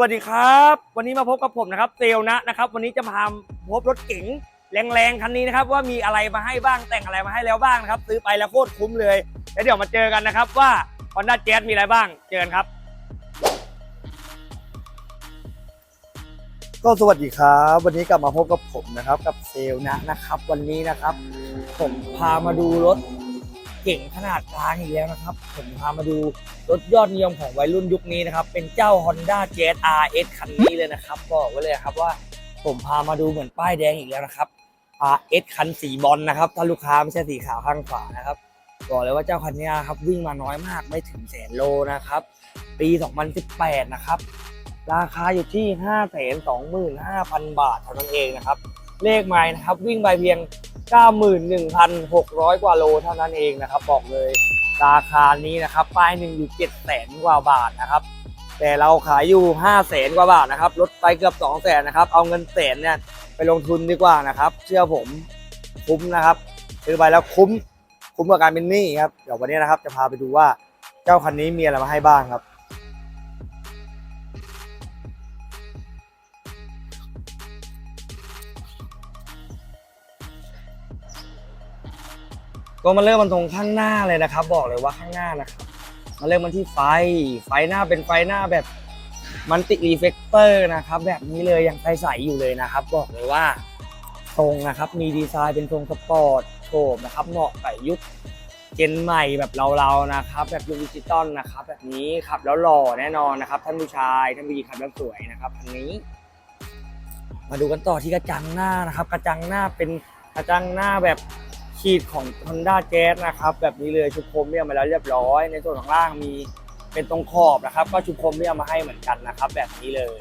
วัสดีครับ วันนี้มาพบกับผมนะครับเซลนะนะครับ วันนี้จะพาพบรถเก๋งแรงๆคันนี้นะครับ ว่ามีอะไรมาให้บ้างแต่งอะไรมาให้แล้วบ้างนะครับ ซื้อไปแล้วโคตรคุ้มเลยแล้วเดี๋ยวมาเจอกันนะครับว่า Honda Jazz มีอะไรบ้างเจอกันครับ ก็สวัสดีครับ วันนี้กลับมาพบกับผมนะครับ กับเซลนะนะครับ วันนี้นะครับ ผมพามาดูรถ เก่งขนาดกลางอีกแล้วนะครับ ผมพามาดูรถยอดนิยมของวัยรุ่นยุคนี้นะครับ เป็นเจ้า Honda Jazz RS คันนี้เลยนะครับ บอกไว้เลยครับว่าผมพามาดูเหมือนป้ายแดงอีกแล้วนะครับ RS คันสีบอลนะครับ ถ้าลูกค้าไม่ใช่สีขาวข้างขวานะครับบอกเลยว่าเจ้าคันนี้ครับวิ่งมาน้อยมากไม่ถึงแสนโลนะครับ ปี 2018 นะครับ ราคาอยู่ที่ 5 2 5 0 0 0 บาทเท่านั้นเองนะครับ เลขไม้นะครับ วิ่งไปเพียง 91,600 กว่าโลเท่านั้นเองนะครับ บอกเลยราคานี้นะครับ ป้ายหนึ่งอยู่7แสนกว่าบาทนะครับ แต่เราขายอยู่5แสนกว่าบาทนะครับลดไปเกือบ2แสนนะครับ เอาเงินแสนเนี่ยไปลงทุนดีกว่านะครับ เชื่อผมคุ้มนะครับซื้อไปแล้วคุ้มคุ้มกับการเป็นหนี้ครับเดี๋ยววันนี้นะครับจะพาไปดูว่าเจ้าคันนี้มีอะไรมาให้บ้างครับ ก็มาเริ่มมันตรงข้างหน้าเลยนะครับ บอกเลยว่าข้างหน้านะครับมาเริ่มมันที่ไฟ ไฟหน้าเป็นไฟหน้าแบบมันติรีเฟกเตอร์นะครับ แบบนี้เลยยังใสๆอยู่เลยนะครับ บอกเลยว่าทรงนะครับมีดีไซน์เป็นทรงสปอร์ตโฉบนะครับเหมาะกับยุคเจนใหม่แบบเราๆนะครับ แบบยุคดิจิตอลนะครับ แบบนี้ขับแล้วหล่อแน่นอนนะครับท่านผู้ชายท่านผู้หญิงขับแล้วสวยนะครับคันนี้ มาดูกันต่อที่กระจังหน้านะครับ กระจังหน้าเป็นกระจังหน้าแบบ ขีดของ Honda Jazz นะครับ แบบนี้เลยชุบโครเมียมมาแล้วเรียบร้อย ในส่วนของล่างมีเป็นตรงขอบนะครับ ก็ชุบโครเมียมมาให้เหมือนกันนะครับ แบบนี้เลย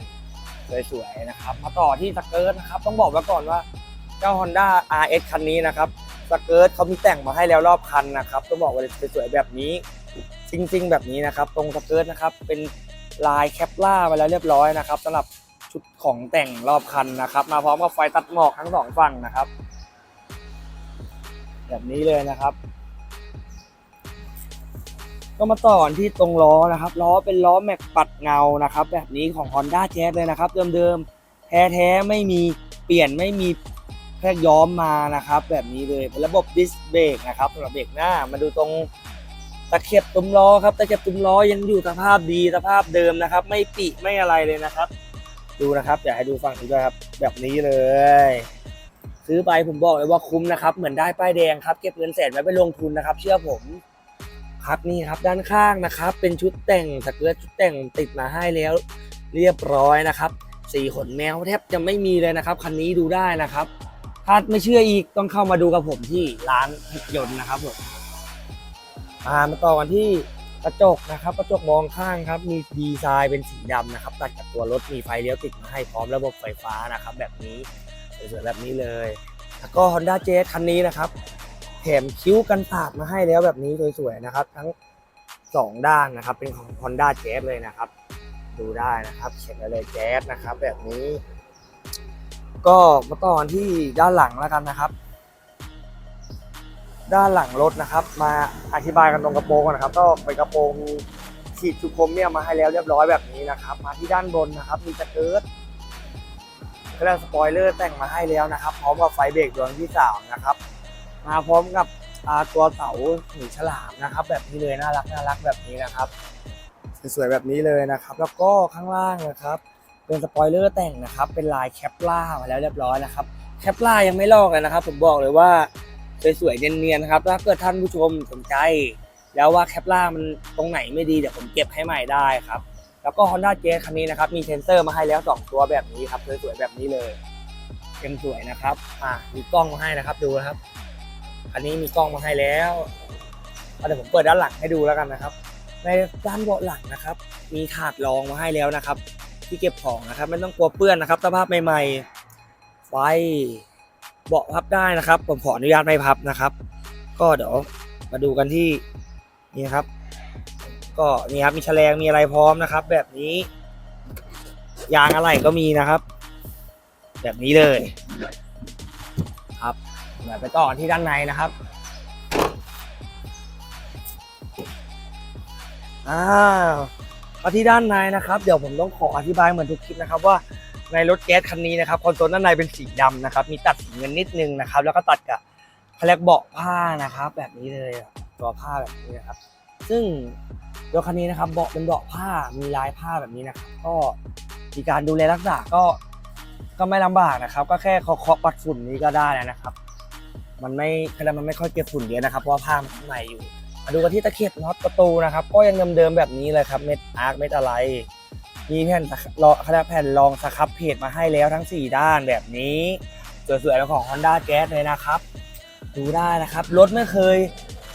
สวยๆนะครับ มาต่อที่สเกิร์ตนะครับ ต้องบอกไว้ก่อนว่าเจ้า Honda RS คันนี้นะครับสเกิร์ตเขามีแต่งมาให้แล้วรอบคันนะครับ ต้องบอกว่าสวยๆแบบนี้ซิงๆ แบบนี้นะครับ ตรงสเกิร์ตนะครับเป็นลายแคปล่าไปแล้วเรียบร้อยนะครับสำหรับชุดของแต่งรอบคันนะครับ มาพร้อมกับไฟตัดหมอกทั้งสองฝั่งนะครับ แบบนี้เลยนะครับ ก็มาต่อที่ตรงล้อนะครับ ล้อเป็นล้อแม็กปัดเงานะครับ แบบนี้ของ Honda Jazz เลยนะครับ เดิมๆ แท้ๆ ไม่มีเปลี่ยนไม่มีแค่ย้อมมานะครับ แบบนี้เลยระบบดิสเบรกนะครับสำหรับเบรกหน้ามาดูตรงตะเข็บตุ้มล้อครับตะเข็บตุ้มล้อยังอยู่สภาพดีสภาพเดิมนะครับ ไม่ปิไม่อะไรเลยนะครับ ดูนะครับอยากให้ดูฝั่งนี้ด้วยครับ แบบนี้เลย ซื้อไปผมบอกเลยว่าคุ้มนะครับ เหมือนได้ป้ายแดงครับ เก็บเงินแสนไว้ไปลงทุนนะครับ เชื่อผมครับนี่ครับด้านข้างนะครับ เป็นชุดแต่งสเกิร์ตชุดแต่งติดมาให้แล้ว เรียบร้อยนะครับ สีขนแมวแทบจะไม่มีเลยนะครับคันนี้ดูได้นะครับ ถ้าไม่เชื่ออีกต้องเข้ามาดูกับผมที่ร้านยนต์นะครับผมอ่ามาต่อกันที่กระจกนะครับ กระจกมองข้างครับ มีดีไซน์เป็นสีดำนะครับ ตัดกับตัวรถมีไฟเลี้ยวติดมาให้พร้อมระบบไฟฟ้านะครับ แบบนี้ สวยๆแบบนี้เลย แล้วก็ Honda Jazz คันนี้นะครับแถมคิ้วกันสาดมาให้แล้วแบบนี้สวยๆนะครับ ทั้งสองด้านนะครับ เป็นของ Honda Jazz เลยนะครับ ดูได้นะครับเขียนไว้เลย Jazz นะครับ แบบนี้ ก็มาต่อกันที่ด้านหลังแล้วกันนะครับ ด้านหลังรถนะครับ มาอธิบายกันตรงกระโปรงก่อนนะครับ ก็เป็นกระโปรงมีฉีดชูโครเมียมมาให้แล้วเรียบร้อยแบบนี้นะครับ มาที่ด้านบนนะครับ มีสเกิร์ต กระสปอยเลอร์แต่งมาให้แล้วนะครับ พร้อมกับไฟเบรกดวงที่สามนะครับ มาพร้อมกับตัวเสาหูฉลามนะครับ แบบนี้เลยน่ารักน่ารักแบบนี้นะครับสวยๆแบบนี้เลยนะครับ แล้วก็ข้างล่างนะครับเป็นสปอยเลอร์แต่งนะครับ เป็นลายแคปล่ามาแล้วเรียบร้อยนะครับแคปล่ายังไม่ลอกเลยนะครับ ผมบอกเลยว่าสวยๆเนียนๆนะครับถ้าเกิดท่านผู้ชมสนใจ แล้วว่าแคปล่ามันตรงไหนไม่ดีเดี๋ยวผมเก็บให้ใหม่ได้ครับ แล้วก็ Honda Jazz คันนี้นะครับมีเซนเซอร์มาให้แล้ว 2 ตัวแบบนี้ครับสวยๆแบบนี้เลยเต็มสวยนะครับอะมีกล้องมาให้นะครับดูนะครับคันนี้มีกล้องมาให้แล้วเอาเดี๋ยวผมเปิดด้านหลังให้ดูแล้วกันนะครับ ในด้านเบาะหลังนะครับ มีถาดรองมาให้แล้วนะครับ ที่เก็บของนะครับไม่ต้องกลัวเปื้อนนะครับสภาพใหม่ๆไฟเบาะพับได้นะครับ ผมขออนุญาตไม่พับนะครับ ก็เดี๋ยวมาดูกันที่นี่ครับ ก็นี่ครับมีแฉลงมีอะไรพร้อมนะครับ แบบนี้ ยางอะไรก็มีนะครับ แบบนี้เลย ครับเดี๋ยวไปต่อที่ด้านในนะครับอ้าวมาที่ด้านในนะครับ เดี๋ยวผมต้องขออธิบายเหมือนทุกคลิปนะครับว่าในรถแก๊สคันนี้นะครับคอนโซลด้านในเป็นสีดำนะครับ มีตัดสีเงินนิดนึงนะครับ แล้วก็ตัดกับเขาเรียกเบาะผ้านะครับ แบบนี้เลยตัวผ้าแบบนี้นะครับ ซึ่ง รถคันนี้นะครับเบาะเป็นเบาะผ้ามีลายผ้าแบบนี้นะครับก็มีการดูแลรักษาก็ก็ไม่ลำบากนะครับ ก็แค่เคาะปัดฝุ่นนี้ก็ได้แล้วนะครับ มันไม่คือมันไม่ค่อยเก็บฝุ่นเยอะนะครับ เพราะผ้ามันข้างในอยู่มาดูกันที่ตะเข็บน็อตประตูนะครับ ก็ยังเดิมๆแบบนี้เลยครับเม็ดอาร์คเม็ดอะไรมีแผ่นรอเขาเรียกแผ่นรองสครับเพจมาให้แล้วทั้ง 4 ด้านแบบนี้สวยๆแล้วของ Honda Jazz เลยนะครับ ดูได้นะครับ รถไม่เคย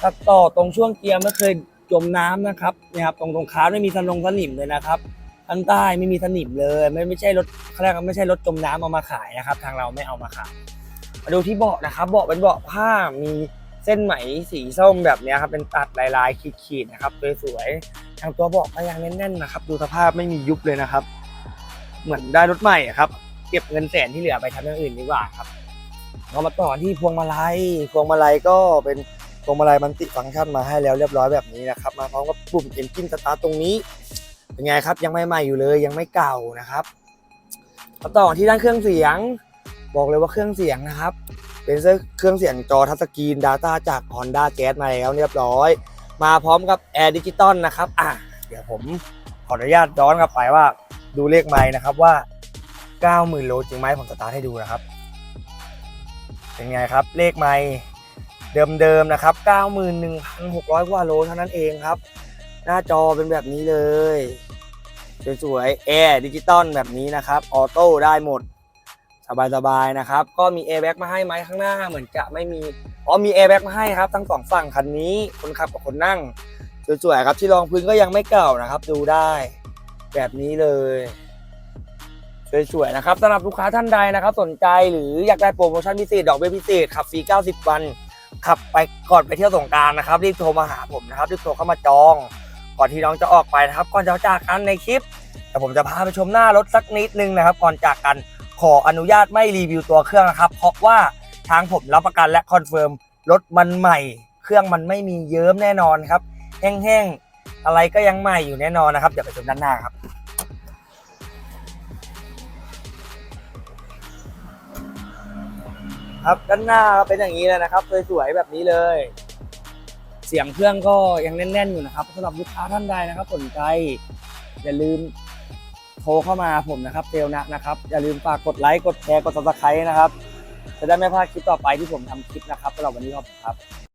ตัดต่อตรงช่วงเกียร์ไม่เคย จมน้ำนะครับเนี่ยครับตรงตรงคาไม่มีสนงสนิมเลยนะครับข้างใต้ไม่มีสนิมเลยไม่ไม่ใช่รถเขาเรียกไม่ใช่รถจมน้ำเอามาขายนะครับ ทางเราไม่เอามาขายมาดูที่เบาะนะครับเบาะเป็นเบาะผ้ามีเส้นไหมสีส้มแบบนี้ครับเป็นตัดลายๆขีดๆนะครับสวยๆทางตัวเบาะก็ยังแน่นๆนะครับ ดูสภาพไม่มียุบเลยนะครับ เหมือนได้รถใหม่ครับ เก็บเงินแสนที่เหลือไปทำอย่างอื่นดีกว่าครับเรามาต่อที่พวงมาลัยพวงมาลัยก็เป็น พวงมาลัยมันติฟังก์ชันมาให้แล้วเรียบร้อยแบบนี้นะครับมาพร้อมกับปุ่มเอนจินสตาร์ทตรงนี้เป็นไงครับยังไม่ใหม่อยู่เลยยังไม่เก่านะครับมาต่อที่ด้านเครื่องเสียง บอกเลยว่าเครื่องเสียงนะครับ เป็นเครื่องเสียงจอทัชสกรีน Data จาก Honda Jazz มาแล้วเรียบร้อย มาพร้อมกับ Air Digital นะครับอะเดี๋ยวผมขออนุญาตย้อนกลับไปว่า ดูเลขไม้นะครับว่า 90,000โลจริงไหมผมสตาร์ทให้ดูนะครับ เป็นไงครับเลขไม้ เดิมๆนะครับ 91,600 กว่าโลเท่านั้นเองครับ หน้าจอเป็นแบบนี้เลยสวยๆ Air Digital แบบนี้นะครับ ออโต้ได้หมด สบายๆนะครับ ก็มีแอร์แบ็กมาให้ไหมข้างหน้าเหมือนจะไม่มี อ๋อมีแอร์แบ็กมาให้ครับ ทั้งสองฝั่งคันนี้คนขับกับคนนั่งสวยๆครับที่รองพื้นก็ยังไม่เก่านะครับ ดูได้แบบนี้เลยสวยๆนะครับสำหรับลูกค้าท่านใดนะครับ สนใจหรืออยากได้โปรโมชั่นพิเศษดอกเบี้ยพิเศษขับฟรี 90 วัน ขับไปก่อนไปเที่ยวสงการนะครับ รีบโทรมาหาผมนะครับ รีบโทรเข้ามาจอง ก่อนที่น้องจะออกไปนะครับ ก่อนจะจากกันในคลิป แต่ผมจะพาไปชมหน้ารถสักนิดนึงนะครับ ก่อนจากกันขออนุญาตไม่รีวิวตัวเครื่องนะครับ เพราะว่าทางผมรับประกันและคอนเฟิร์มรถมันใหม่ เครื่องมันไม่มีเยิ้มแน่นอนครับ แห้งๆอะไรก็ยังใหม่อยู่แน่นอนนะครับเดี๋ยวไปชมด้านหน้าครับ ครับด้านหน้าเป็นอย่างนี้เลยนะครับสวยๆแบบนี้เลย เสียงเครื่องก็ยังแน่นๆอยู่นะครับสำหรับลูกค้าท่านใดนะครับสนใจอย่าลืมโทรเข้ามาผมนะครับเซลนะนะครับ อย่าลืมฝากกดไลค์กดแชร์กดซับสไครต์นะครับ จะได้ไม่พลาดคลิปต่อไปที่ผมทำคลิปนะครับสำหรับวันนี้ขอบคุณครับ